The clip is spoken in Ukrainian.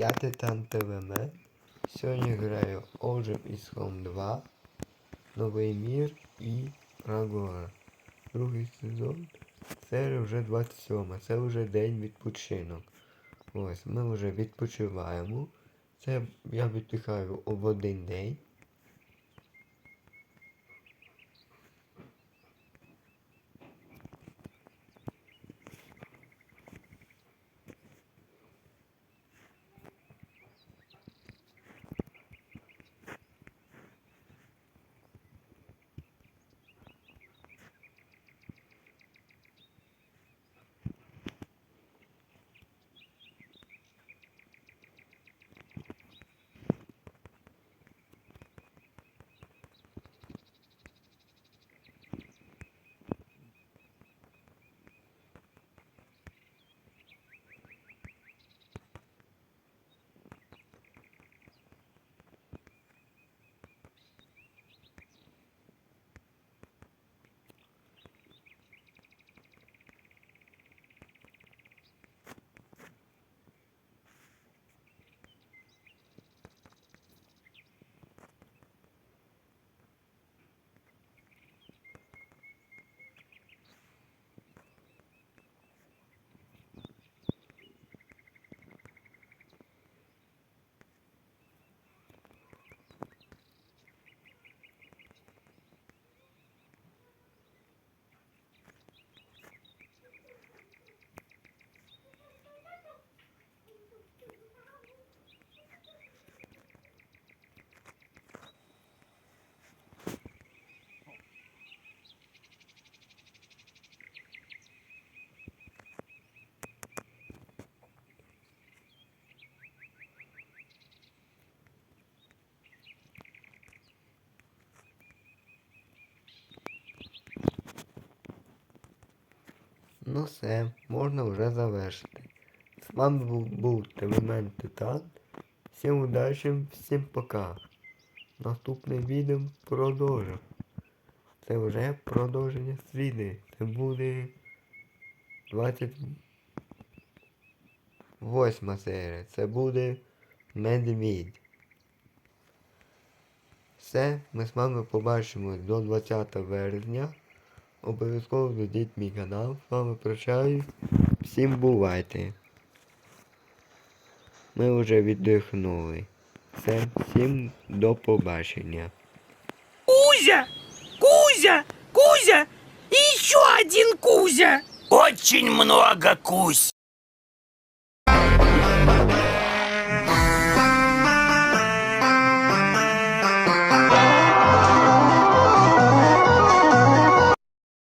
Я Титан ТВМ. Сьогодні граю Oldham Home 2, Новий мір і Прогора. Другий сезон. Це вже 27. Це вже день відпочинок. Ось, ми вже відпочиваємо. Це я відпихаю в один день. Ну все, можна вже завершити. З вами був, був ТВМен Титан. Всім удачі, всім пока. Наступне відео продовжу. Це вже продовження світи. Це буде 28 серія. Це буде Медвідь. Все, ми з вами побачимось до 20 березня. Обов'язково ведіть мій канал. З вами прощаюсь. Всім бувайте. Ми вже віддихнули. Все, всім до побачення. Кузя! Кузя! Кузя! І еще один Кузя! Очень много кусь.